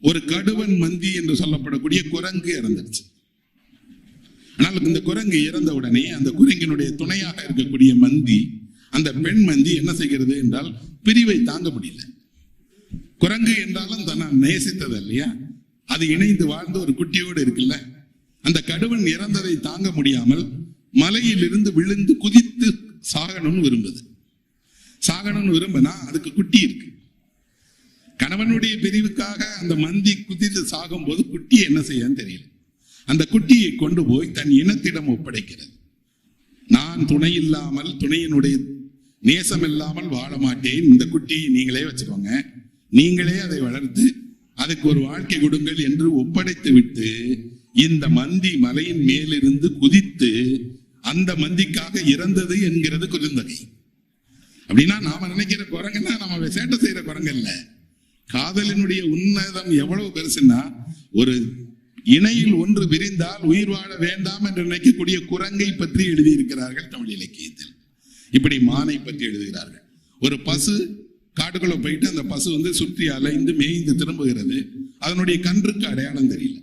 ஒரு கடுவன் மந்தி என்று சொல்லப்படக்கூடிய குரங்கு இறந்துருச்சு ஆனால் இந்த குரங்கு இறந்த உடனே அந்த குரங்கினுடைய துணையாக இருக்கக்கூடிய மந்தி அந்த பெண் மந்தி என்ன செய்கிறது என்றால் பிரிவை தாங்க முடியல. குரங்கு என்றாலும் தன்னை நேசித்தது இல்லையா? அது இணைந்து வாழ்ந்த ஒரு குட்டியோடு இருக்குல்ல? அந்த கடுவன் இறந்ததை தாங்க முடியாமல் மலையிலிருந்து விழுந்து குதித்து சாகணும்னு விரும்புது. சாகணும்னு விரும்பினா அதுக்கு குட்டி இருக்கு. கணவனுடைய பிரிவுக்காக அந்த மந்தி குதித்து சாகும் போது குட்டி என்ன செய்யன்னு தெரியல. அந்த குட்டியை கொண்டு போய் தன் இனத்திடம் ஒப்படைக்கிறது. நான் துணை இல்லாமல் துணையினுடைய நேசம் இல்லாமல் வாழ மாட்டேன். இந்த குட்டியை நீங்களே வச்சுக்கோங்க. நீங்களே அதை வளர்த்து அதுக்கு ஒரு வாழ்க்கை கொடுங்கள் என்று ஒப்படைத்து விட்டு இந்த மந்தி மலையின் மேலிருந்து குதித்து அந்த மந்திக்காக இறந்தது என்கிறது குறுந்தகை. அப்படின்னா நாம நினைக்கிற குரங்குன்னா நம்ம சேட்டை செய்யற குரங்கு இல்லை. காதலினுடைய உன்னதம் எவ்வளவு பெருசுன்னா ஒரு இணையில் ஒன்று விரிந்தால் உயிர் வாழ வேண்டாம் என்று நினைக்கக்கூடிய குரங்கை பற்றி எழுதியிருக்கிறார்கள் தமிழ் இலக்கியத்தில். இப்படி மானை பற்றி எழுதுகிறார்கள். ஒரு பசு காட்டுக்குள்ள போயிட்டு அந்த பசு வந்து சுற்றி அலைந்து மேய்ந்து திரும்புகிறது. அதனுடைய கன்றுக்கு அடையாளம் தெரியல.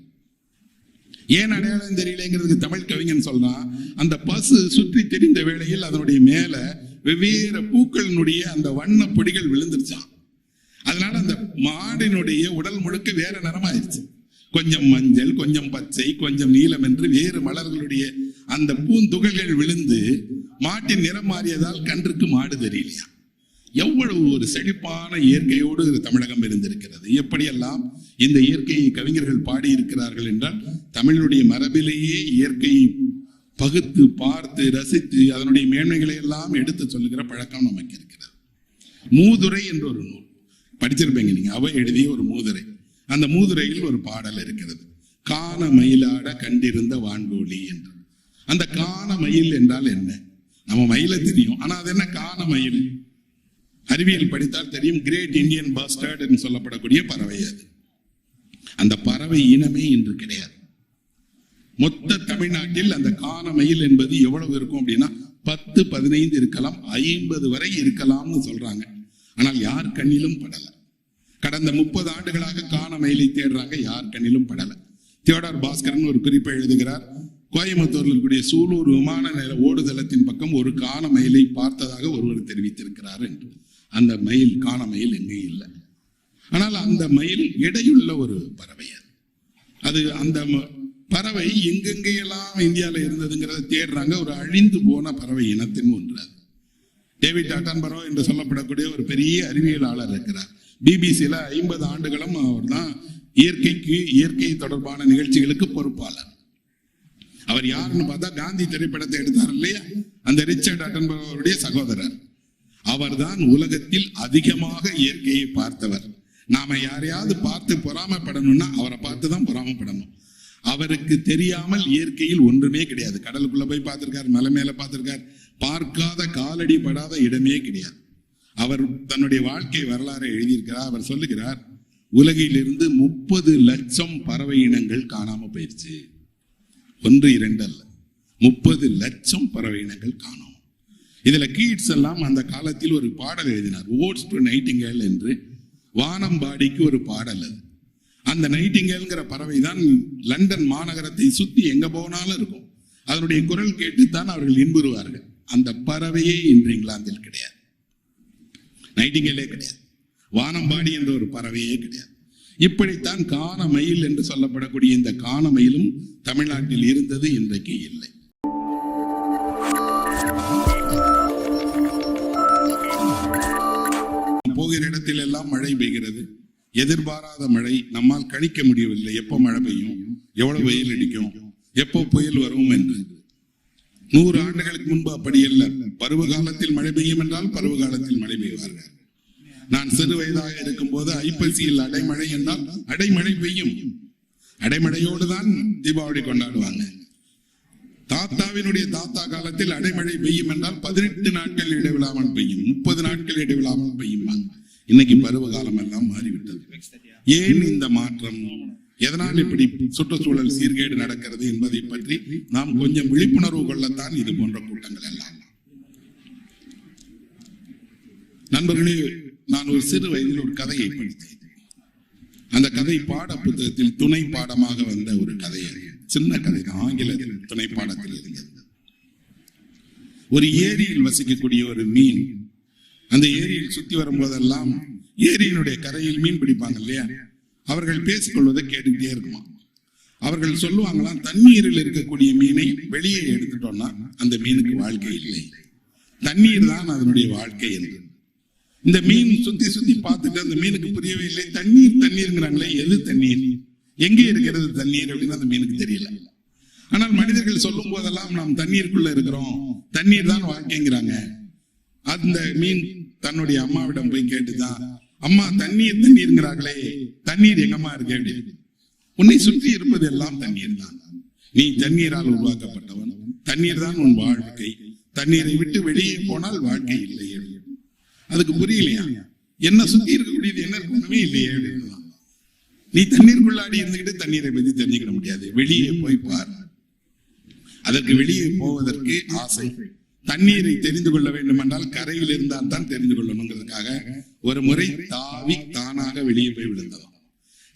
ஏன் அடையாளம் தெரியலங்கிறதுக்கு தமிழ் கவிஞன் சொல்றான் அந்த பசு சுற்றி தெரிந்த வேளையில் அதனுடைய மேல வெவ்வேறு பூக்களினுடைய அந்த வண்ண பொடிகள் விழுந்துருச்சான் அதனால மாடினுடைய உடல் முழுக்க வேற நிறமாயிருச்சு. கொஞ்சம் மஞ்சள் கொஞ்சம் பச்சை கொஞ்சம் நீலம் என்று வேறு மலர்களுடைய அந்த பூந்துகள்கள் விழுந்து மாட்டின் நிறம் மாறியதால் கன்றுக்கு மாடு தெரியலையா? எவ்வளவு ஒரு செழிப்பான இயற்கையோடு தமிழகம் இருந்திருக்கிறது. எப்படியெல்லாம் இந்த இயற்கையை கவிஞர்கள் பாடியிருக்கிறார்கள் என்றால் தமிழுடைய மரபிலேயே இயற்கையை பகுத்து பார்த்து ரசித்து அதனுடைய மேன்மைகளை எல்லாம் எடுத்து சொல்லுகிற பழக்கம் நமக்கு இருக்கிறது. மூதுரை என்ற ஒரு நூல். படிச்சிருப்பீங்க நீங்க. அவ எழுதிய ஒரு மூதுரை. அந்த மூதுரையில் ஒரு பாடல் இருக்கிறது. காண மயிலாட கண்டிருந்த வான்கோழி என்று. அந்த காண மயில் என்றால் என்ன? நம்ம மயிலை தெரியும். ஆனா அது என்ன காண மயில்? அறிவியல் படித்தால் தெரியும் கிரேட் இந்தியன் பாஸ்டர்ட் என்று சொல்லப்படக்கூடிய பறவை அது. அந்த பறவை இனமே இன்று கிடையாது. மொத்த தமிழ்நாட்டில் அந்த காண மயில் என்பது எவ்வளவு இருக்கும் அப்படின்னா பத்து பதினைந்து இருக்கலாம் ஐம்பது வரை இருக்கலாம்னு சொல்றாங்க. ஆனால் யார் கண்ணிலும் படல. கடந்த முப்பது ஆண்டுகளாக காண மயிலை தேடுறாங்க யார் கண்ணிலும் படல. தியோடார் பாஸ்கரன் ஒரு குறிப்பை எழுதுகிறார். கோயம்புத்தூரில் இருக்கக்கூடிய சூலூர் விமான நில ஓடுதளத்தின் பக்கம் ஒரு காண மயிலை பார்த்ததாக ஒருவர் தெரிவித்திருக்கிறார் என்று. அந்த மயில் காண மயில் எங்கே இல்லை. ஆனால் அந்த மயில் எடையுள்ள ஒரு பறவை அது. அது அந்த ம- பறவை எங்கெங்கெல்லாம் இந்தியாவில் இருந்ததுங்கிறத தேடுறாங்க. ஒரு அழிந்து போன பறவை இனத்தின் ஒன்று அது. டேவிட் அட்டன்பரோ என்று சொல்லப்படக்கூடிய ஒரு பெரிய அறிவியலாளர் இருக்கிறார். பிபிசியில ஐம்பது ஆண்டுகளும் அவர் தான் இயற்கைக்கு இயற்கை தொடர்பான நிகழ்ச்சிகளுக்கு பொறுப்பாளர். அவர் யாருன்னு பார்த்தா காந்தி திரைப்படத்தை எடுத்தார் இல்லையா? அந்த ரிச்சர்ட் அட்டன்பரோ அவருடைய சகோதரர். அவர்தான் உலகத்தில் அதிகமாக இயற்கையை பார்த்தவர். நாம யாரையாவது பார்த்து பொறாமப்படணும்னா அவரை பார்த்து தான் பொறாமப்படணும். அவருக்கு தெரியாமல் இயற்கையில் ஒன்றுமே கிடையாது. கடலுக்குள்ள போய் பார்த்திருக்கார் மலை மேல பார்த்திருக்கார் பார்க்காத காலடி படாத இடமே கிடையாது. அவர் தன்னுடைய வாழ்க்கை வரலாறை எழுதியிருக்கிறார். அவர் சொல்லுகிறார் உலகிலிருந்து முப்பது லட்சம் பறவை இனங்கள் காணாம போயிருச்சு. ஒன்று இரண்டு அல்ல. முப்பது லட்சம் பறவை இனங்கள் காணோம். இதுல கீட்ஸ் எல்லாம் அந்த காலத்தில் ஒரு பாடல் எழுதினார். ஓட்ஸ் டு நைட்டிங்கேல் என்று. வானம்பாடிக்கு ஒரு பாடல் அது. அந்த நைட்டிங்கேல்ங்கிற பறவை தான் லண்டன் மாநகரத்தை சுத்தி எங்க போனாலும் இருக்கும். அதனுடைய குரல் கேட்டுத்தான் அவர்கள் இன்புறுவார்கள். அந்த பறவையே இன்று இங்கிலாந்தில் கிடையாது. நைட்டிங்கலே கிடையாது. வானம்பாடி என்ற ஒரு பறவையே கிடையாது. இப்படித்தான் காணமயில் என்று சொல்லப்படக்கூடிய இந்த காணமயிலும் தமிழ்நாட்டில் இருந்தது இன்றைக்கு இல்லை. போகிற இடத்தில் எல்லாம் மழை பெய்கிறது. எதிர்பாராத மழை. நம்மால் கணிக்க முடியவில்லை. எப்போ மழை பெய்யும்? எவ்வளவு வெயில் அடிக்கும்? எப்போ புயல் வரும் என்று. நூறு ஆண்டுகளுக்கு முன்பு அப்படி அல்ல. பருவ காலத்தில் மழை பெய்யும் என்றால் பருவ காலத்தில் மழை பெய்வார்கள். நான் சிறு வயதாக இருக்கும் போது ஐப்பசியில் அடைமழை என்றால் அடைமழை பெய்யும். அடைமழையோடு தான் தீபாவளி கொண்டாடுவாங்க. தாத்தாவினுடைய தாத்தா காலத்தில் அடைமழை பெய்யும் என்றால் பதினெட்டு நாட்கள் இடைவிடாமல் பெய்யும். முப்பது நாட்கள் இடைவிடாமல் பெய்யும்? இன்னைக்கு பருவ காலம் எல்லாம் மாறிவிட்டது. ஏன் இந்த மாற்றம்? எதனால் இப்படி சுற்றுச்சூழல் சீர்கேடு நடக்கிறது என்பதை பற்றி நாம் கொஞ்சம் விழிப்புணர்வு கொள்ளத்தான் இது போன்ற கூட்டங்கள் எல்லாம். நண்பர்களே நான் ஒரு சிறு வயதில் ஒரு கதையை படித்தேன். அந்த கதை பாட புத்தகத்தில் துணை பாடமாக வந்த ஒரு கதை. சின்ன கதை தான். ஆங்கில துணை பாடத்தில் இருந்தது. ஒரு ஏரியில் வசிக்கக்கூடிய ஒரு மீன் அந்த ஏரியில் சுத்தி வரும்போதெல்லாம் ஏரியினுடைய கரையில் மீன் பிடிப்பாங்க இல்லையா? அவர்கள் பேசிக்கொள்வதை கேட்டுக்கிட்டே இருக்குமா? அவர்கள் சொல்லுவாங்களாம் தண்ணீரில் இருக்கக்கூடிய மீனை வெளியே எடுத்துட்டோம்னா அந்த மீனுக்கு வாழ்க்கை இல்லை. தண்ணீர் தான் அதனுடைய வாழ்க்கை என்று. இந்த மீன் சுத்தி சுத்தி பார்த்துட்டு அந்த மீனுக்கு புரியவே இல்லை. தண்ணீர் தண்ணீர்ங்கிறாங்களே எது தண்ணீர்? எங்கே இருக்கிறது தண்ணீர்? அப்படின்னு அந்த மீனுக்கு தெரியல. ஆனால் மனிதர்கள் சொல்லும் போதெல்லாம் நாம் தண்ணீருக்குள்ள இருக்கிறோம். தண்ணீர் தான் வாழ்க்கைங்கிறாங்க. அந்த மீன் தன்னுடைய அம்மாவிடம் போய் கேட்டுதான் அம்மா தண்ணீர் தண்ணீர்ங்கிறார்களே தண்ணீர் எங்கம்மா இருக்கு அப்படின்னு உன்னை சுற்றி இருப்பது எல்லாம் தண்ணீர் தான். நீ தண்ணீரால் உருவாக்கப்பட்டவன். தண்ணீர் தான் உன் வாழ்க்கை. தண்ணீரை விட்டு வெளியே போனால் வாழ்க்கை இல்லை அதுக்கு புரியலையா? என்ன சுத்தி இருக்கக்கூடியது என்ன ஒண்ணுமே இல்லையே. அப்படின்னு நீ தண்ணீருக்குள்ளாடி இருந்துகிட்டு தண்ணீரை பத்தி தெரிஞ்சுக்கிட முடியாது. வெளியே போய் பார். அதற்கு வெளியே போவதற்கு ஆசை. தண்ணீரை தெரிந்து கொள்ள வேண்டும் என்றால் கரையில் இருந்தால் தான் தெரிந்து கொள்ளணுங்கிறதுக்காக ஒரு முறை தாவி தானாக வெளியே போய் விழுந்ததாம்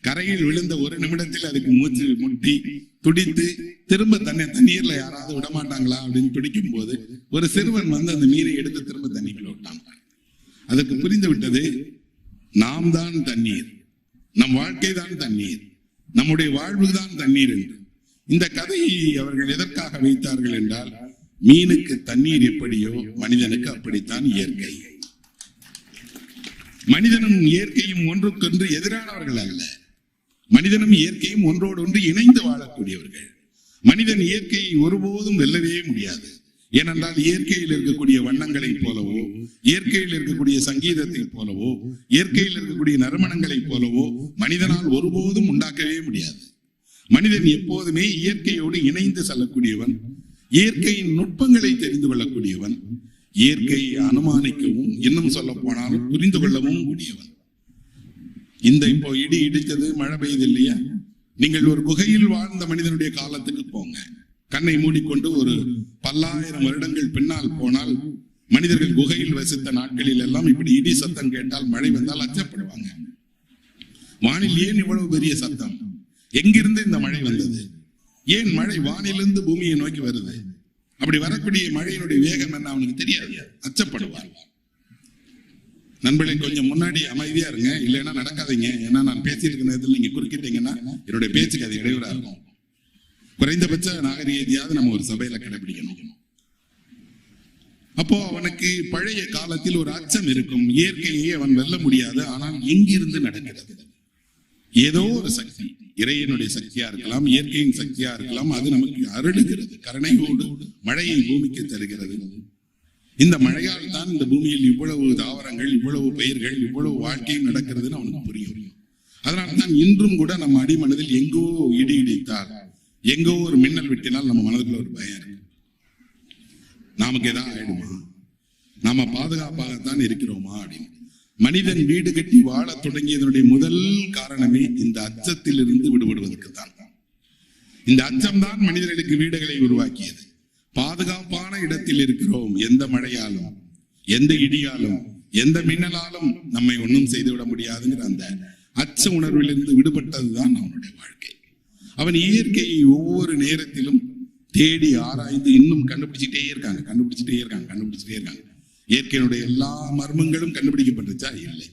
கரையில் விழுந்த ஒரு நிமிடத்தில் அதுக்கு மூச்சு முட்டி துடித்து திரும்ப தன்னை தண்ணீர்ல யாராவது விட மாட்டாங்களா அப்படின்னு துடிக்கும் போது ஒரு சிறுவன் வந்து அந்த மீனை எடுத்து திரும்ப தண்ணிக்குள்ள விட்டான். அதற்கு புரிந்து விட்டது நாம் தான் தண்ணீர். நம் வாழ்க்கை தான் தண்ணீர். நம்முடைய வாழ்வு தான் தண்ணீர் என்று. இந்த கதையை அவர்கள் எதற்காக வைத்தார்கள் என்றால் மீனுக்கு தண்ணீர் எப்படியோ மனிதனுக்கு அப்படித்தான் இயற்கை. மனிதனும் இயற்கையும் ஒன்றுக்கொன்று எதிரானவர்கள் அல்ல. மனிதனும் இயற்கையும் ஒன்றோடு ஒன்று இணைந்து வாழக்கூடியவர்கள். மனிதன் இயற்கையை ஒருபோதும் வெல்லவே முடியாது. ஏனென்றால் இயற்கையில் இருக்கக்கூடிய வண்ணங்களைப் போலவோ இயற்கையில் இருக்கக்கூடிய சங்கீதத்தைப் போலவோ இயற்கையில் இருக்கக்கூடிய நறுமணங்களைப் போலவோ மனிதனால் ஒருபோதும் உண்டாக்கவே முடியாது. மனிதன் எப்போதுமே இயற்கையோடு இணைந்து செல்லக்கூடியவன் இயற்கையின் நுட்பங்களை தெரிந்து கொள்ளக்கூடியவன் இயற்கையை அனுமானிக்கவும் இன்னும் சொல்ல போனாலும் புரிந்து கொள்ளவும் கூடியவன். இந்த இப்போ இடி இடித்தது மழை பெய்யுது இல்லையா? நீங்கள் ஒரு குகையில் வாழ்ந்த மனிதனுடைய காலத்துக்கு போங்க. கண்ணை மூடிக்கொண்டு ஒரு பல்லாயிரம் வருடங்கள் பின்னால் போனால் மனிதர்கள் குகையில் வசித்த நாட்களில் எல்லாம் இப்படி இடி சத்தம் கேட்டால் மழை வந்தால் அச்சப்படுவாங்க. வானில் ஏன் இவ்வளவு பெரிய சத்தம்? எங்கிருந்து இந்த மழை வந்தது? ஏன் மழை வானிலிருந்து பூமியை நோக்கி வருது? அப்படி வரக்கூடிய மழையினுடைய வேகம் என்ன அவனுக்கு தெரியாது. அச்சப்படுவார் நண்பர்களே கொஞ்சம் முன்னாடி அமைதியா இருங்க. இல்லைன்னா நடக்காதீங்க. ஏன்னா நான் பேசிட்டு இருக்கிற நேரத்தில் நீங்க குறுக்கிட்டீங்கன்னா என்னுடைய பேச்சுக்கு அது இடையூறா இருக்கும். குறைந்தபட்ச நாகரீதியாவது நம்ம ஒரு சபையில கடைபிடிக்கணும். அப்போ அவனுக்கு பழைய காலத்தில் ஒரு அச்சம் இருக்கும். இயற்கையை அவன் வெல்ல முடியாது. ஆனால் எங்கிருந்து நடக்கிறது. ஏதோ ஒரு சக்தி. இறையினுடைய சக்தியா இருக்கலாம் இயற்கையின் சக்தியா இருக்கலாம் அது நமக்கு அருளுகிறது கருணையோடு மழையை பூமிக்கு தருகிறது. இந்த மழையால் தான் இந்த பூமியில் இவ்வளவு தாவரங்கள் இவ்வளவு பயிர்கள் இவ்வளவு வாழ்க்கையும் நடக்கிறதுன்னு அவனுக்கு புரியும். அதனால தான் இன்றும் கூட நம்ம அடிமனதில் எங்கோ இடி இடித்தால் எங்கோ ஒரு மின்னல் வெட்டினால் நம்ம மனதுக்குள்ள ஒரு பயம் இருக்கு. நமக்கு எதா ஆயிடுமா? நாம பாதுகாப்பாகத்தான் இருக்கிறோமா அப்படின்னு. மனிதன் வீடு கட்டி வாழத் தொடங்கியதனுடைய முதல் காரணமே இந்த அச்சத்தில் இருந்து விடுபடுவதற்கு தான் இந்த அச்சம்தான் மனிதர்களுக்கு வீடுகளை உருவாக்கியது. பாதுகாப்பான இடத்தில் இருக்கிறோம். எந்த மழையாலும் எந்த இடியாலும் எந்த மின்னலாலும் நம்மை ஒன்றும் செய்துவிட முடியாதுங்கிற அந்த அச்ச உணர்விலிருந்து விடுபட்டதுதான் அவனுடைய வாழ்க்கை. அவன் இயற்கையை ஒவ்வொரு நேரத்திலும் தேடி ஆராய்ந்து இன்னும் கண்டுபிடிச்சிட்டே இருக்காங்க. கண்டுபிடிச்சிட்டே இருக்காங்க. கண்டுபிடிச்சிட்டே இருக்காங்க. இயற்கையினுடைய எல்லா மர்மங்களும் கண்டுபிடிக்கப்பட்டுச்சா? இல்லை.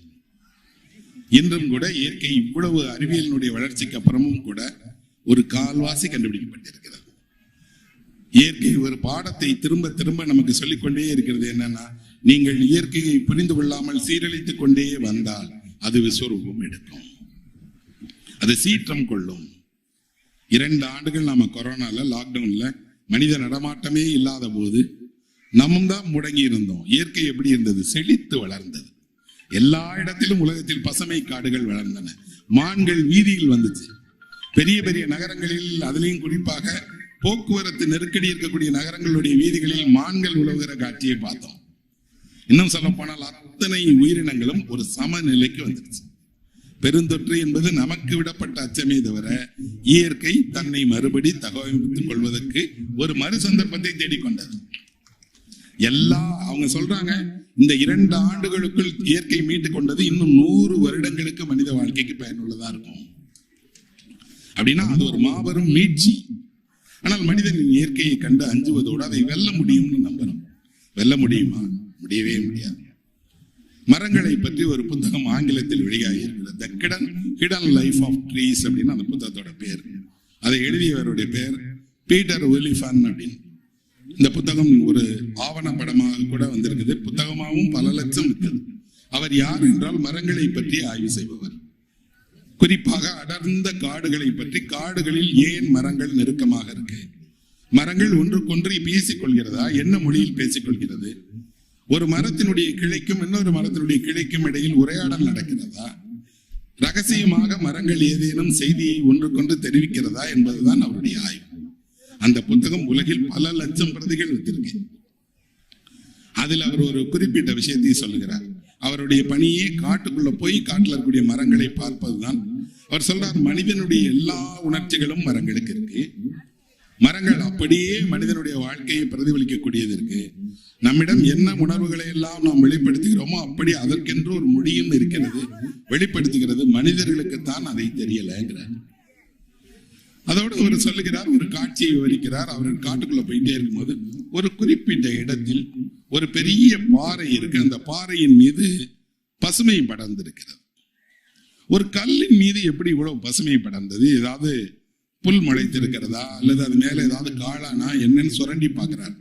இன்றும் கூட இயற்கை இவ்வளவு அறிவியலினுடைய வளர்ச்சிக்கு அப்புறமும் கூட ஒரு கால்வாசி கண்டுபிடிக்கப்பட்டிருக்கிறது. இயற்கை ஒரு பாடத்தை திரும்ப திரும்ப நமக்கு சொல்லிக்கொண்டே இருக்கிறது என்னன்னா நீங்கள் இயற்கையை புரிந்து கொள்ளாமல் சீரழித்துக் கொண்டே வந்தால் அது விஸ்வரூபம் எடுக்கும். அது சீற்றம் கொள்ளும். இரண்டு ஆண்டுகள் நாம கொரோனால லாக்டவுன்ல மனித நடமாட்டமே இல்லாத போது நம்ம தான் முடங்கி இருந்தோம் இயற்கை எப்படி இருந்தது? செழித்து வளர்ந்தது. எல்லா இடத்திலும் உலகத்தில் பசுமை காடுகள் வளர்ந்தன. மான்கள் வீதியில் வந்துச்சு. பெரிய பெரிய நகரங்களில் அதுலேயும் குறிப்பாக போக்குவரத்து நெருக்கடி இருக்கக்கூடிய நகரங்களுடைய வீதிகளில் மான்கள் உழவுகிற காட்சியை பார்த்தோம். இன்னும் சொல்ல போனால் அத்தனை உயிரினங்களும் ஒரு சமநிலைக்கு வந்துருச்சு பெருந்தொற்று என்பது நமக்கு விடப்பட்ட அச்சமே தவிர இயற்கை தன்னை மறுபடி தகவமைத்துக் கொள்வதற்கு ஒரு மறு சந்தர்ப்பத்தை தேடிக்கொண்டது. எல்லா அவங்க சொல்றாங்க இந்த இரண்டு ஆண்டுகளுக்குள் இயற்கை மீட்டுக் கொண்டது இன்னும் நூறு வருடங்களுக்கு மனித வாழ்க்கைக்கு பயனுள்ளதா இருக்கும். அப்படின்னா அது ஒரு மாபெரும் மீட்சி. ஆனால் மனிதனின் இயற்கையை கண்டு அஞ்சுவதோடு அதை வெல்ல முடியும்னு நம்பணும். வெல்ல முடியுமா? முடியவே முடியாது. மரங்களை பற்றி ஒரு புத்தகம் ஆங்கிலத்தில் வெளியாகி இருக்கிறது. The hidden hidden life of trees அப்படின்னு அந்த புத்தகத்தோட பேர். அதை எழுதியவருடைய பேர் பீட்டர் ஒலிஃபன் அப்படின்னு. இந்த புத்தகம் ஒரு ஆவணப்படமாக கூட வந்திருக்குது. புத்தகமாகவும் பல லட்சம் இருக்குது அவர் யார் என்றால் மரங்களை பற்றி ஆய்வு செய்பவர். குறிப்பாக அடர்ந்த காடுகளை பற்றி காடுகளில் ஏன் மரங்கள் நெருக்கமாக இருக்கு? மரங்கள் ஒன்றுக்கொன்று பேசிக் கொள்கிறதா என்ன மொழியில் பேசிக்கொள்கிறது? ஒரு மரத்தினுடைய கிளைக்கும் இன்னொரு மரத்தினுடைய கிளைக்கும் இடையில் உரையாடல் நடக்கிறதா? ரகசியமாக மரங்கள் ஏதேனும் செய்தியை ஒன்றுக்கொன்று தெரிவிக்கிறதா என்பதுதான் அவருடைய ஆய்வு. அந்த புத்தகம் உலகில் பல லட்சம் பிரதிகள் வைத்திருக்கு அதில் அவர் ஒரு குறிப்பிட்ட விஷயத்தை சொல்லுகிறார். அவருடைய பணியே காட்டுக்குள்ள போய் காட்டில் இருக்கக்கூடிய மரங்களை பார்ப்பதுதான். அவர் சொல்றார் மனிதனுடைய எல்லா உணர்ச்சிகளும் மரங்களுக்கு இருக்கு. மரங்கள் அப்படியே மனிதனுடைய வாழ்க்கையை பிரதிபலிக்கக்கூடியது இருக்கு. நம்மிடம் என்ன உணர்வுகளை எல்லாம் நாம் வெளிப்படுத்துகிறோமோ அப்படி அதற்கென்று ஒரு மொழியும் இருக்கிறது வெளிப்படுத்துகிறது மனிதர்களுக்கு தான் அதை தெரியலங்கிறார். அதோடு அவர் சொல்லுகிறார் ஒரு காட்சியை விவரிக்கிறார். அவர் காட்டுக்குள்ள போயிட்டே இருக்கும்போது ஒரு குறிப்பிட்ட இடத்தில் ஒரு பெரிய பாறை இருக்கு. அந்த பாறையின் மீது பசுமை படர்ந்திருக்கிறது. ஒரு கல்லின் மீது எப்படி இவ்வளவு பசுமை படர்ந்தது? ஏதாவது புல் முளைத்திருக்கிறதா? அல்லது அது மேல ஏதாவது காளானா? என்னன்னு சுரண்டி பார்க்கிறார்.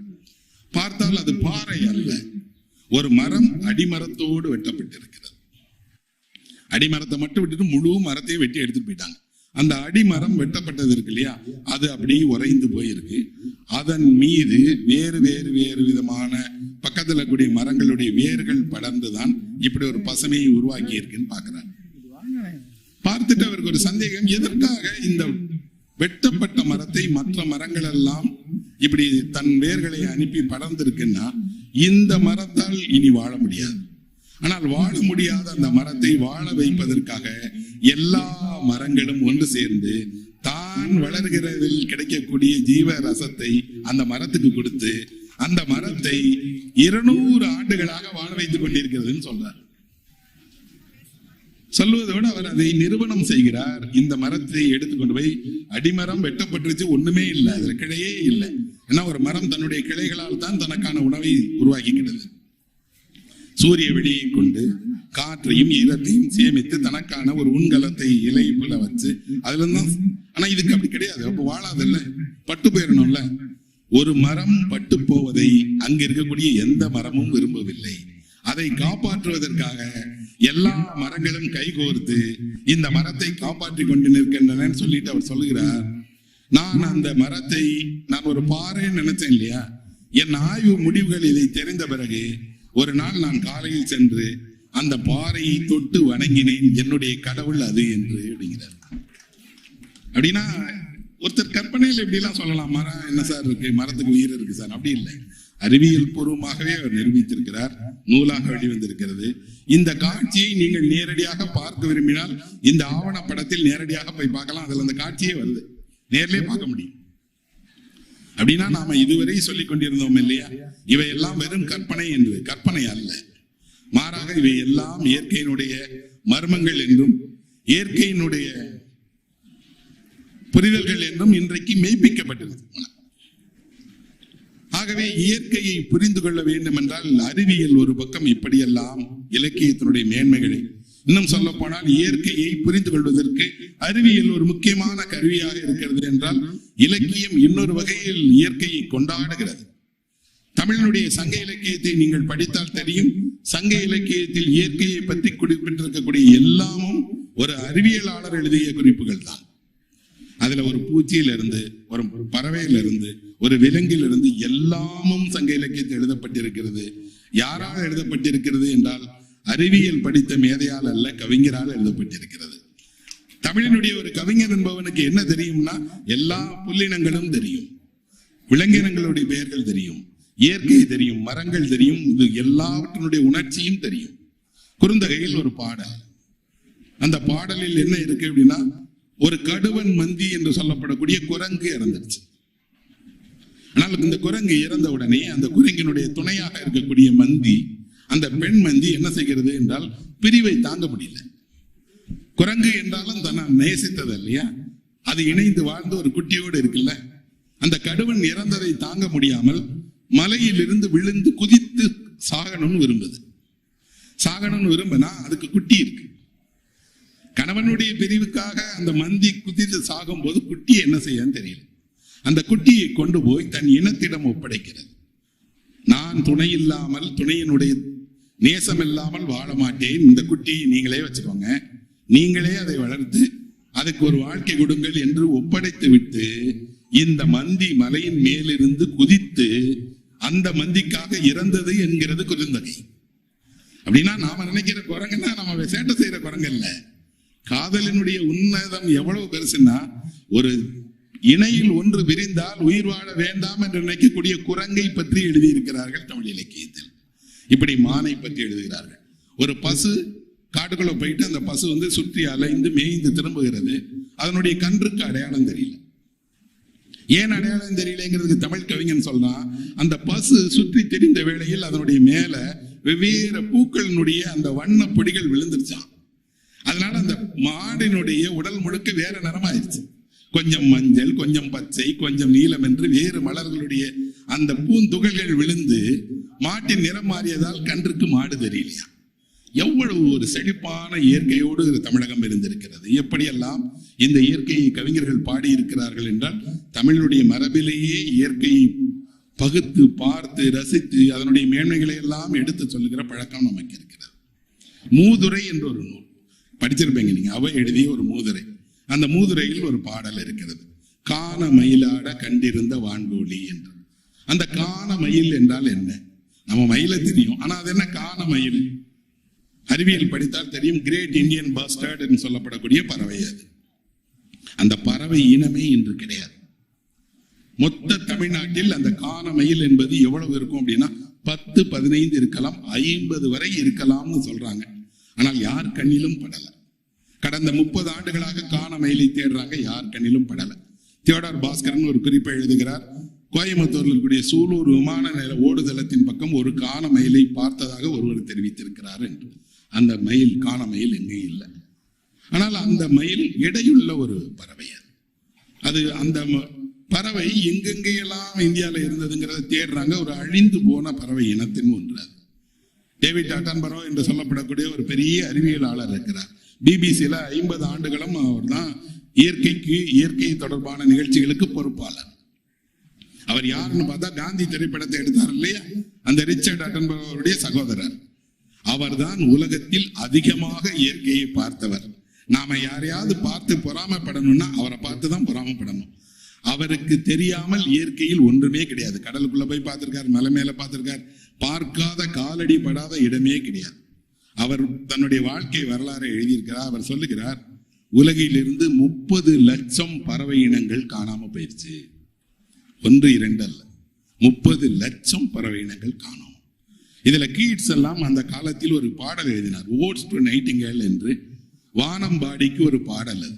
பார்த்தால் அது பாறை அல்ல. ஒரு மரம் அடிமரத்தோடு வெட்டப்பட்டிருக்கிறது. அடிமரத்தை மட்டும் விட்டுட்டு முழு மரத்தையும் வெட்டி எடுத்துட்டு போயிட்டாங்க. அந்த அடிமரம் வெட்டப்பட்டது இருக்கு இல்லையா? அது அப்படியே உறைந்து போயிருக்கு. அதன் மீது வேறு வேறு வேறு விதமான பக்கத்துல கூடிய மரங்களுடைய வேர்கள் படர்ந்துதான் இப்படி ஒரு பசுமையை உருவாக்கி இருக்குன்னு பாக்குறாங்க பார்த்துட்டு அவருக்கு ஒரு சந்தேகம் எதற்காக இந்த வெட்டப்பட்ட மரத்தை மற்ற மரங்கள் எல்லாம் இப்படி தன் வேர்களை அனுப்பி படர்ந்திருக்குன்னா இந்த மரத்தால் இனி வாழ முடியாது. ஆனால் வாழ முடியாத அந்த மரத்தை வாழ வைப்பதற்காக எல்லா மரங்களும் ஒன்று சேர்ந்து தான் வளர்கிறதில் கிடைக்கக்கூடிய ஜீவ ரசத்தை அந்த மரத்துக்கு கொடுத்து அந்த மரத்தை இருநூறு ஆண்டுகளாக வாழ வைத்துக் கொண்டிருக்கிறதுன்னு சொல்றார். சொல்லுவதோடு அவர் அதை நிறுவனம் செய்கிறார். இந்த மரத்தை எடுத்துக்கொண்டு போய் அடிமரம் வெட்டப்பட்டுருச்சு ஒண்ணுமே இல்லை. அதுல கிளையே இல்லை. ஏன்னா ஒரு மரம் தன்னுடைய கிளைகளால் தான் தனக்கான உணவை உருவாக்கிக்கிட்டது. சூரிய வெளியை கொண்டு காற்றையும் ஈரத்தையும் சேமித்து தனக்கான ஒரு உண்கலத்தை இலை வச்சு அதுல தான் ஆனா இதுக்கு அப்படி கிடையாது. அப்ப வாழாதல்ல பட்டு போயிடணும்ல. ஒரு மரம் பட்டு போவதை அங்க இருக்கக்கூடிய எந்த மரமும் விரும்பவில்லை. அதை காப்பாற்றுவதற்காக எல்லா மரங்களும் கைகோர்த்து இந்த மரத்தை காப்பாற்றி கொண்டு நிற்கின்றன சொல்லிட்டு அவர் சொல்லுகிறார். நான் அந்த மரத்தை நான் ஒரு பாறைன்னு நினைச்சேன் இல்லையா? என் ஆய்வு முடிவுகள் இதை தெரிந்த பிறகு ஒரு நாள் நான் காலையில் சென்று அந்த பாறையை தொட்டு வணங்கினேன். என்னுடைய கடவுள் அது என்று அப்படிங்கிறார் அப்படின்னா ஒருத்தர் கற்பனையில் இப்படிலாம் எல்லாம் சொல்லலாம்? மரம் என்ன சார் இருக்கு? மரத்துக்கு உயிர் இருக்கு சார். அப்படி இல்லை. அறிவியல் பூர்வமாகவே அவர் நிரூபித்திருக்கிறார். நூலாக வெளிவந்திருக்கிறது. இந்த காட்சியை நீங்கள் நேரடியாக பார்க்க விரும்பினால் இந்த ஆவணப்படத்தில் நேரடியாக போய் பார்க்கலாம். அதுல அந்த காட்சியே வருது. நேர்லயே பார்க்க முடியும். அப்படின்னா நாம இதுவரை சொல்லிக் கொண்டிருந்தோம் இல்லையா? இவை எல்லாம் வெறும் கற்பனை என்று கற்பனை அல்ல. மாறாக இவை எல்லாம் இயற்கையினுடைய மர்மங்கள் என்றும் இயற்கையினுடைய புரிதல்கள் என்றும் இன்றைக்கு மெய்ப்பிக்கப்பட்டிருக்கிறது ஆகவே இயற்கையை புரிந்து கொள்ள வேண்டும் என்றால் அறிவியல் ஒரு பக்கம் இப்படியெல்லாம் இலக்கியத்தினுடைய மேன்மைகளை இன்னும் சொல்ல போனால் இயற்கையை புரிந்து கொள்வதற்கு அறிவியல் ஒரு முக்கியமான கருவியாக இருக்கிறது என்றால் இலக்கியம் இன்னொரு வகையில் இயற்கையை கொண்டாடுகிறது. தமிழினுடைய சங்க இலக்கியத்தை நீங்கள் படித்தால் தெரியும். சங்க இலக்கியத்தில் இயற்கையை பற்றி குறிப்பிட்டிருக்கக்கூடிய எல்லாமும் ஒரு அறிவியலாளர் எழுதிய குறிப்புகள் தான். அதுல ஒரு பூச்சியில இருந்து ஒரு பறவையிலிருந்து ஒரு விலங்கிலிருந்து எல்லாமும் சங்க இலக்கியத்தில் எழுதப்பட்டிருக்கிறது. யாரால் எழுதப்பட்டிருக்கிறது என்றால் அறிவியல் படித்த மேதையால் அல்ல கவிஞரால் எழுதப்பட்டிருக்கிறது. தமிழினுடைய ஒரு கவிஞர் என்பவனுக்கு என்ன தெரியும்னா எல்லா புல்லினங்களும் தெரியும். விலங்கினங்களுடைய பெயர்கள் தெரியும். இயற்கை தெரியும் மரங்கள் தெரியும் இது எல்லாவற்றினுடைய உணர்ச்சியும் தெரியும். குறுந்தகையில் ஒரு பாடல். அந்த பாடலில் என்ன இருக்கு அப்படின்னா ஒரு கடுவன் மந்தி என்று சொல்லப்படக்கூடிய குரங்கு இறந்துருச்சு. ஆனால் இந்த குரங்கு இறந்த உடனே அந்த குரங்கினுடைய துணையாக இருக்கக்கூடிய மந்தி அந்த பெண் மந்தி என்ன செய்கிறது என்றால் பிரிவை தாங்க முடியல குரங்கு என்றாலும் தன்னை நேசித்தது இல்லையா? அது இணைந்து வாழ்ந்த ஒரு குட்டியோடு இருக்குல்ல? அந்த கடுவன் இறந்ததை தாங்க முடியாமல் மலையிலிருந்து விழுந்து குதித்து சாகணும்னு விரும்புது. சாகணும்னு விரும்பினா அதுக்கு குட்டி இருக்கு. கணவனுடைய பிரிவுக்காக அந்த மந்தி குதித்து சாகும் போது குட்டி என்ன செய்யன்னு தெரியல. அந்த குட்டியை கொண்டு போய் தன் இனத்திடம் ஒப்படைக்கிறது. நான் துணை இல்லாமல் துணையினுடைய நேசம் இல்லாமல் வாழ மாட்டேன். இந்த குட்டியை நீங்களே வச்சுக்கோங்க. நீங்களே அதை வளர்த்து அதுக்கு ஒரு வாழ்க்கை கொடுங்கள் என்று ஒப்படைத்து விட்டு இந்த மந்தி மலையின் மேலிருந்து குதித்து அந்த மந்திக்காக இறந்தது என்கிறது குறுந்தகை. அப்படின்னா நாம நினைக்கிற குரங்குன்னா நம்ம சேட்டை செய்யற குரங்கு இல்ல காதலினுடைய உன்னதம் எவ்வளவு பெருசுன்னா ஒரு இணையில் ஒன்று விரிந்தால் உயிர் வாழ வேண்டாம் என்று நினைக்கக்கூடிய குரங்கை பற்றி எழுதியிருக்கிறார்கள் தமிழ் இலக்கியத்தில். இப்படி மானை பற்றி எழுதுகிறார்கள். ஒரு பசு காட்டுக்குள்ள போயிட்டு அந்த பசு வந்து சுற்றி அலைந்து மேய்ந்து திரும்புகிறது. அதனுடைய கன்றுக்கு அடையாளம் தெரியல. ஏன் அடையாளம் தெரியலங்கிறதுக்கு தமிழ் கவிஞன் சொல்றான் அந்த பசு சுற்றி தெரிந்த வேளையில் அதனுடைய மேல வெவ்வேறு பூக்களினுடைய அந்த வண்ண பொடிகள் விழுந்துருச்சான் அதனால அந்த மாடினுடைய உடல் முழுக்க வேற நிறமாயிருச்சு. கொஞ்சம் மஞ்சள் கொஞ்சம் பச்சை கொஞ்சம் நீலம் என்று வேறு மலர்களுடைய அந்த பூந்துகள்கள் விழுந்து மாட்டின் நிறம் மாறியதால் கன்றுக்கு மாடு தெரியலையா எவ்வளவு ஒரு செழிப்பான இயற்கையோடு தமிழகம் இருந்திருக்கிறது. எப்படியெல்லாம் இந்த இயற்கையை கவிஞர்கள் பாடியிருக்கிறார்கள் என்றால் தமிழுடைய மரபிலேயே இயற்கையை பகுத்து பார்த்து ரசித்து அதனுடைய மேன்மைகளை எல்லாம் எடுத்து சொல்லுகிற பழக்கம் நமக்கு இருக்கிறது. மூதுரை என்ற ஒரு நூல். படிச்சிருப்பீங்க நீங்க. அவ எழுதிய ஒரு மூதுரை. அந்த மூதுரையில் ஒரு பாடல் இருக்கிறது. கான மயிலாட கண்டிருந்த வான்கோழி என்று. அந்த காண மயில் என்றால் என்ன? நம்ம மயில தெரியும். ஆனா அது என்ன? கான மயில். அறிவியல் படித்தால் தெரியும் கிரேட் இந்தியன் பாஸ்டர்ட் என்று சொல்லப்படக்கூடிய பறவை அது. அந்த பறவை இனமே இன்று கிடையாது. மொத்த தமிழ்நாட்டில் அந்த கான மயில் என்பது எவ்வளவு இருக்கும் அப்படின்னா பத்து பதினைந்து இருக்கலாம் ஐம்பது வரை இருக்கலாம்னு சொல்றாங்க. ஆனால் யார் கண்ணிலும் படல. கடந்த முப்பது ஆண்டுகளாக காண மயிலை தேடுறாங்க யார் கண்ணிலும் படல. தியோடார் பாஸ்கரன் ஒரு குறிப்பை எழுதுகிறார் கோயம்புத்தூரில் இருக்கக்கூடிய சூலூர் விமான நில ஓடுதளத்தின் பக்கம் ஒரு காண மயிலை பார்த்ததாக ஒருவர் தெரிவித்திருக்கிறார் என்று. அந்த மயில் கான மயில் எங்கே இல்லை. ஆனால் அந்த மயில் எடையுள்ள ஒரு பறவை அது. அது அந்த ம- பறவை எங்கெங்கெல்லாம் இந்தியாவில் இருந்ததுங்கிறத தேடுறாங்க. ஒரு அழிந்து போன பறவை இனத்தின் ஒன்று அது. டேவிட் அட்டன்பரோ என்று சொல்லப்படக்கூடிய ஒரு பெரிய அறிவியலாளர் இருக்கிறார். பிபிசியில் ஐம்பது ஆண்டுகளும் அவர் தான் இயற்கைக்கு இயற்கை தொடர்பான நிகழ்ச்சிகளுக்கு பொறுப்பாளர். அவர் யாருன்னு பார்த்தா காந்தி திரைப்படத்தை எடுத்தார் இல்லையா? அந்த ரிச்சர்ட் அட்டன்பவருடைய சகோதரர். அவர்தான் உலகத்தில் அதிகமாக இயற்கையை பார்த்தவர். நாம யாரையாவது பார்த்து பொறாமைப்படணும்னா அவரை பார்த்து தான் பொறாமைப்படணும். அவருக்கு தெரியாமல் இயற்கையில் ஒன்றுமே கிடையாது. கடலுக்குள்ள போய் பார்த்திருக்கார் மலை மேல பார்த்திருக்கார். பார்க்காத காலடி படாத இடமே கிடையாது. அவர் தன்னுடைய வாழ்க்கை வரலாறை எழுதியிருக்கிறார். அவர் சொல்லுகிறார் உலகிலிருந்து முப்பது லட்சம் பறவை இனங்கள் காணாம போயிருச்சு. ஒன்று இரண்டு அல்ல. முப்பது லட்சம் பறவை இனங்கள் காணோம். இதுல கீட்ஸ் எல்லாம் அந்த காலத்தில் ஒரு பாடல் எழுதினார். ஓட்ஸ் டு நைட்டிங்கேல் என்று. வானம்பாடிக்கு ஒரு பாடல் அது.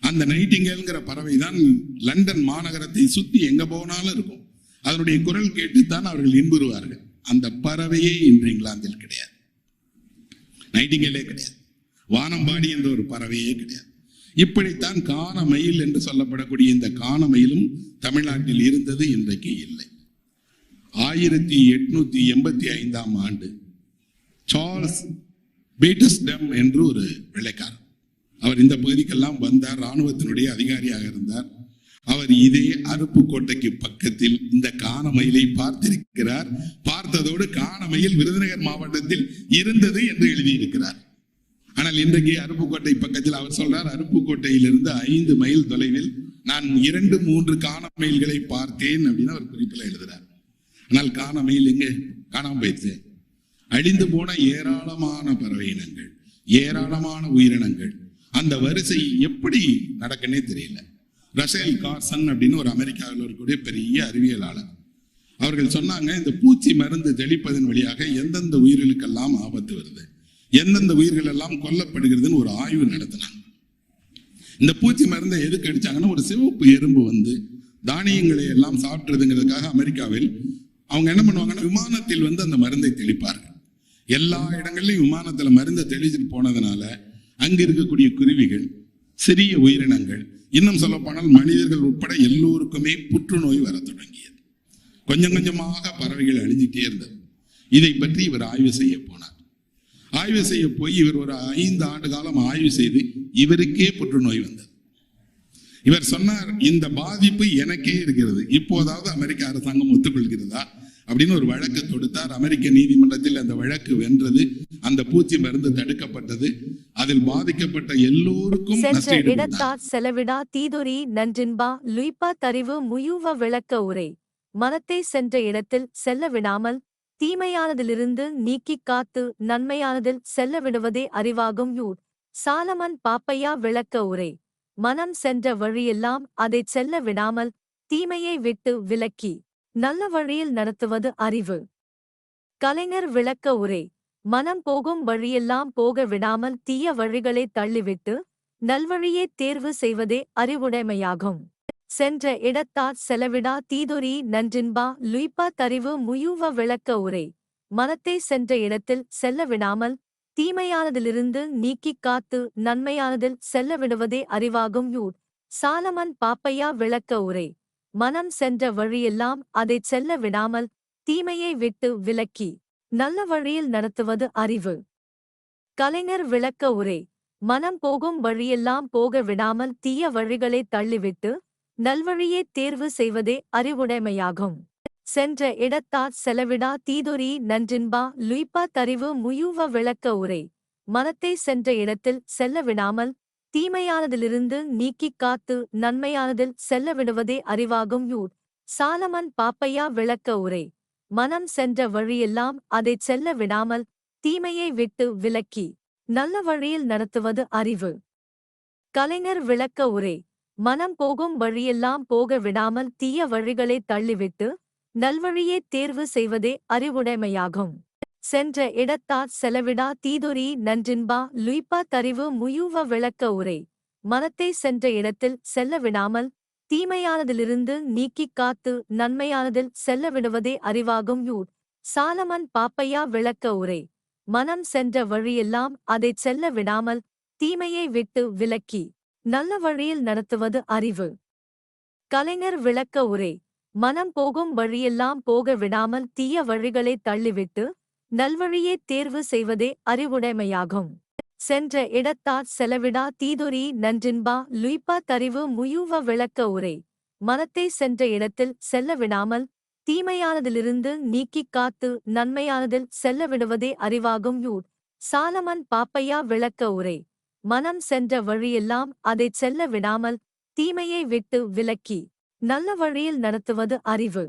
அந்த நைட்டிங்கேல்ங்கிற பறவை தான் லண்டன் மாநகரத்தை சுத்தி எங்க போனாலும் இருக்கும். அதனுடைய குரல் கேட்டுத்தான் அவர்கள் இன்புறுவார்கள். அந்த பறவையே இன்று இங்கிலாந்தில் கிடையாது. நைட்டிங்கேலே கிடையாது. வானம்பாடி என்ற ஒரு பறவையே கிடையாது. இப்படித்தான் காணமயில் என்று சொல்லப்படக்கூடிய இந்த காணமயிலும் தமிழ்நாட்டில் இருந்தது இன்றைக்கு இல்லை. ஆயிரத்தி எட்நூத்தி எண்பத்தி ஐந்தாம் ஆண்டு சார்ல்ஸ் பீட்டஸ்டம் என்று ஒரு வெள்ளைக்காரர் அவர் இந்த பகுதிக்கெல்லாம் வந்தார் இராணுவத்தினுடைய அதிகாரியாக இருந்தார். அவர் இதே அருப்புக்கோட்டைக்கு பக்கத்தில் இந்த காணமயிலை பார்த்திருக்கிறார். பார்த்ததோடு காணமயில் விருதுநகர் மாவட்டத்தில் இருந்தது என்று எழுதியிருக்கிறார். ஆனால் இன்றைக்கு அருப்புக்கோட்டை பக்கத்தில் அவர் சொல்றார் அருப்புக்கோட்டையிலிருந்து ஐந்து மைல் தொலைவில் நான் இரண்டு மூன்று காணமயில்களை பார்த்தேன் அப்படின்னு அவர் குறிப்பில் எழுதுறார். ஆனால் காணமயில் எங்கே? காணாம போயிடுச்சு. அழிந்து போன ஏராளமான பறவை இனங்கள் ஏராளமான உயிரினங்கள் அந்த வரிசை எப்படி நடக்குன்னே தெரியல. ரசேல் கார்சன் அப்படின்னு ஒரு அமெரிக்காவில் இருக்கக்கூடிய பெரிய அறிவியலாளர். அவர்கள் சொன்னாங்க இந்த பூச்சி மருந்து தெளிப்பதன் வழியாக எந்தெந்த உயிர்களுக்கெல்லாம் ஆபத்து வருது? எந்தெந்த உயிர்கள் எல்லாம் கொல்லப்படுகிறதுன்னு ஒரு ஆய்வு நடத்தினாங்க. இந்த பூச்சி மருந்தை எதுக்கு அடிச்சாங்கன்னா ஒரு சிவப்பு எறும்பு வந்து தானியங்களை எல்லாம் சாப்பிட்றதுங்கிறதுக்காக அமெரிக்காவில் அவங்க என்ன பண்ணுவாங்கன்னா விமானத்தில் வந்து அந்த மருந்தை தெளிப்பார்கள். எல்லா இடங்கள்லையும் விமானத்தில் மருந்தை தெளிச்சுட்டு போனதுனால அங்க இருக்கக்கூடிய குருவிகள் சிறிய உயிரினங்கள் இன்னும் சொல்லப்போனால் மனிதர்கள் உட்பட எல்லோருக்குமே புற்றுநோய் வர தொடங்கியது. கொஞ்சம் கொஞ்சமாக பறவைகள் அழிஞ்சிட்டே இருந்தது. இதை பற்றி இவர் ஆய்வு செய்ய போனார். ஆய்வு செய்ய போய் இவர் ஒரு ஐந்து ஆண்டு காலம் ஆய்வு செய்து இவருக்கே புற்றுநோய் வந்தது. இவர் சொன்னார் இந்த பாதிப்பு எனக்கே இருக்கிறது. இப்போதாவது அமெரிக்க அரசாங்கம் ஒத்துக்கொள்கிறதா? அப்படின்னு ஒரு வழக்கு தொடுத்தார். அமெரிக்க நீதிமன்றத்தில் அந்த வழக்கு வென்றது. அந்த பூச்சி மருந்து தடுக்கப்பட்டது. அதில் பாதிக்கப்பட்ட எல்லோருக்கும் செலவிடா தீதொரி நன்றின்பா லுய்பா தரிவு முயுவ விளக்க உரை. மனத்தை சென்ற இடத்தில் செல்ல விடாமல் தீமையானதிலிருந்து நீக்கிக் காத்து நன்மையானதில் செல்ல விடுவதே அறிவாகும் யூர். சாலமன் பாப்பையா விளக்க உரை. மனம் சென்ற வழியெல்லாம் அதைச் செல்ல விடாமல் தீமையை விட்டு விலக்கி நல்ல வழியில் நடத்துவது அறிவு. கலைஞர் விளக்க உரை. மனம் போகும் வழியெல்லாம் போக விடாமல் தீய வழிகளை தள்ளிவிட்டு நல்வழியே தேர்வு செய்வதே அறிவுடைமையாகும். சென்ற இடத்தார் செலவிடா தீதொரி நன்றின்பா லுய்பா தறிவு முயுவ விளக்க உரை. மனத்தை சென்ற இடத்தில் செல்ல விடாமல் தீமையானதிலிருந்து நீக்கிக் காத்து நன்மையானதில் செல்ல விடுவதே அறிவாகும் யூர். சாலமன் பாப்பையா விளக்க உரை. மனம் சென்ற வழியெல்லாம் அதைச் செல்ல விடாமல் தீமையை விட்டு விலக்கி நல்ல வழியில் நடத்துவது அறிவு. கலைஞர் விளக்க உரை. மனம் போகும் வழியெல்லாம் போக விடாமல் தீய வழிகளை தள்ளிவிட்டு நல்வழியே தேர்வு செய்வதே அறிவுடைமையாகும். சென்ற இடத்தார் செலவிடா தீதொரி நன்றின்பா லுய்பா தறிவு முயூவ விளக்க உரை. மனத்தை சென்ற இடத்தில் செல்ல விடாமல் தீமையானதிலிருந்து நீக்கிக் காத்து நன்மையானதில் செல்ல விடுவதே அறிவாகும் யூர். சாலமன் பாப்பையா விளக்க உரை. மனம் சென்ற வழியெல்லாம் அதைச் செல்ல விடாமல் தீமையை விட்டு விலக்கி நல்ல வழியில் நடத்துவது அறிவு. கலைஞர் விளக்க உரை. மனம் போகும் வழியெல்லாம் போக விடாமல் தீய வழிகளை தள்ளிவிட்டு நல்வழியே தேர்வு செய்வதே அறிவுடைமையாகும். சென்ற இடத்தார் செலவிடா தீதொரி நன்றின்பா லுய்பா தரிவு முயுவ விளக்க உரை. மனத்தை சென்ற இடத்தில் செல்ல விடாமல் தீமையானதிலிருந்து நீக்கிக் காத்து நன்மையானதில் செல்ல விடுவதே அறிவாகும் யூர். சாலமன் பாப்பையா விளக்க உரை. மனம் சென்ற வழியெல்லாம் அதைச் செல்ல விடாமல் தீமையை விட்டு விலக்கி. நல்ல வழியில் நடத்துவது அறிவு. கலைஞர் விளக்க உரை மனம் போகும் வழியெல்லாம் போக விடாமல் தீய வழிகளை தள்ளிவிட்டு நல்வழியே தேர்வு செய்வதே அறிவுடைமையாகும். சென்ற இடத்தார் செலவிடா தீதொரி நன்றின்பா லுய்பா தறிவு முயுவ விளக்க உரை. மனத்தை சென்ற இடத்தில் செல்ல விடாமல் தீமையானதிலிருந்து நீக்கிக் காத்து நன்மையானதில் செல்ல விடுவதே அறிவாகும் யூர். சாலமன் பாப்பையா விளக்க உரை. மனம் சென்ற வழியெல்லாம் அதைச் செல்ல விடாமல் தீமையை விட்டு விலக்கி நல்ல வழியில் நடத்துவது அறிவு.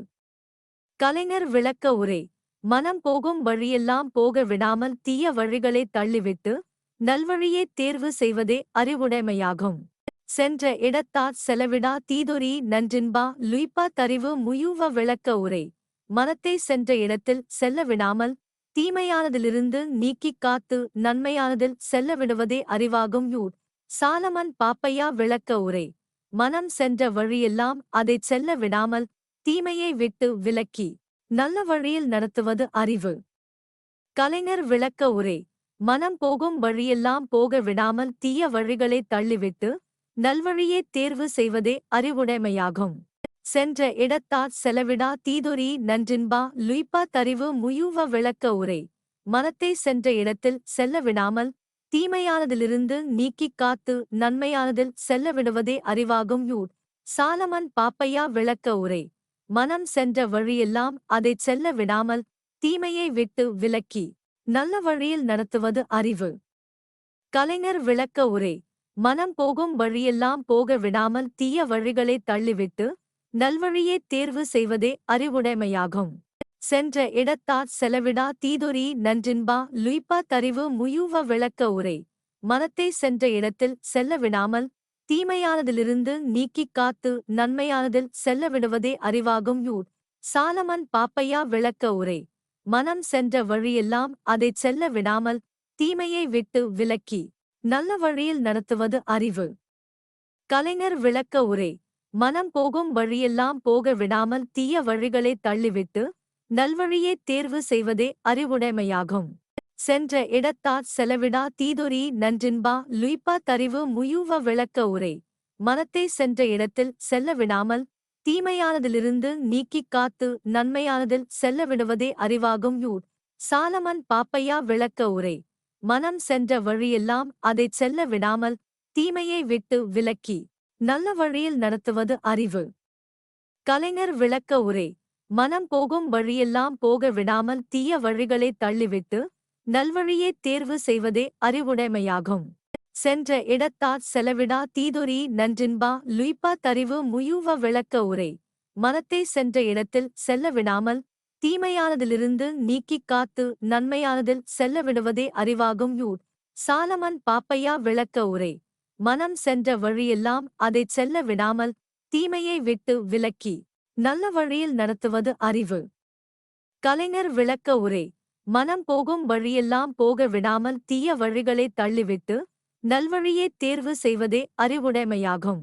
கலைஞர் விளக்க உரை மனம் போகும் வழியெல்லாம் போக விடாமல் தீய வழிகளை தள்ளிவிட்டு நல்வழியை தேர்வு செய்வதே அறிவுடைமையாகும். சென்ற இடத்தார் செலவிடா தீதொரி நன்றின்பா லுய்பா தரிவு முயுவ விளக்க உரை. மனத்தை சென்ற இடத்தில் செல்ல விடாமல் தீமையானதிலிருந்து நீக்கிக் காத்து நன்மையானதில் செல்ல விடுவதே அறிவாகும் யூர். சாலமன் பாப்பையா விளக்க உரை. மனம் சென்ற வழியெல்லாம் அதைச் செல்ல விடாமல் தீமையை விட்டு விலக்கி நல்ல வழியில் நடத்துவது அறிவு. கலைஞர் விளக்க உரை. மனம் போகும் வழியெல்லாம் போக விடாமல் தீய வழிகளை தள்ளிவிட்டு நல்வழியே தேர்வு செய்வதே அறிவுடைமையாகும். சென்ற இடத்தார் செலவிடா தீதொரி நன்றின்பா லுய்பா தறிவு முயுவ விளக்க உரை. மனத்தை சென்ற இடத்தில் செல்ல விடாமல் தீமையானதிலிருந்து நீக்கிக் காத்து நன்மையானதில் செல்ல விடுவதே அறிவாகும் யூர். சாலமன் பாப்பையா விளக்க உரை. மனம் சென்ற வழியெல்லாம் அதைச் செல்ல விடாமல் தீமையை விட்டு விலக்கி நல்ல வழியில் நடத்துவது அறிவு. கலைஞர் விளக்க உரை. மனம் போகும் வழியெல்லாம் போக விடாமல் தீய வழிகளை தள்ளிவிட்டு நல்வழியே தேர்வு செய்வதே அறிவுடைமையாகும். சென்ற இடத்தார் செலவிடா தீதொரி நன்றின்பா லுய்பா தறிவு முயூவ விளக்க உரை. மனத்தை சென்ற இடத்தில் செல்ல விடாமல் தீமையானதிலிருந்து நீக்கிக் காத்து நன்மையானதில் செல்ல விடுவதே அறிவாகும் யூர். சாலமன் பாப்பையா விளக்க உரை. மனம் சென்ற வழியெல்லாம் அதைச் செல்ல விடாமல் தீமையை விட்டு விலக்கி நல்ல வழியில் நடத்துவது அறிவு. கலைஞர் விளக்க உரை. மனம் போகும் வழியெல்லாம் போக விடாமல் தீய வழிகளை தள்ளிவிட்டு நல்வழியே தேர்வு செய்வதே அறிவுடைமையாகும். சென்ற இடத்தார் செலவிடா தீதொரி நன்றின்பா லுய்பா தறிவு முயூவ விளக்க உரை. மனத்தை சென்ற இடத்தில் செல்ல விடாமல் தீமையானதிலிருந்து நீக்கிக் காத்து நன்மையானதில் செல்ல விடுவதே அறிவாகும் யூர். சாலமன் பாப்பையா விளக்க உரை. மனம் சென்ற வழியெல்லாம் அதைச் செல்ல விடாமல் தீமையை விட்டு விலக்கி. நல்ல வழியில் நடத்துவது அறிவு. கலைஞர் விளக்க உரை மனம் போகும் வழியெல்லாம் போக விடாமல் தீய வழிகளை தள்ளிவிட்டு நல்வழியே தேர்வு செய்வதே அறிவுடைமையாகும். சென்ற இடத்தார் செலவிடா தீதொரி நன்றின்பா லுய்பா தறிவு முயூவ விளக்க உரை மனத்தை சென்ற இடத்தில் செல்ல விடாமல் தீமையானதிலிருந்து நீக்கிக் காத்து நன்மையானதில் செல்ல விடுவதே அறிவாகும் யூர். சாலமன் பாப்பையா விளக்க உரை மனம் சென்ற வழியெல்லாம் அதைச் செல்ல விடாமல் தீமையை விட்டு விலக்கி நல்ல வழியில் நடத்துவது அறிவு. கலைஞர் விளக்க உரை மனம் போகும் வழியெல்லாம் போக விடாமல் தீய வழிகளை தள்ளிவிட்டு நல்வழியே தேர்வு செய்வதே அறிவுடைமையாகும்.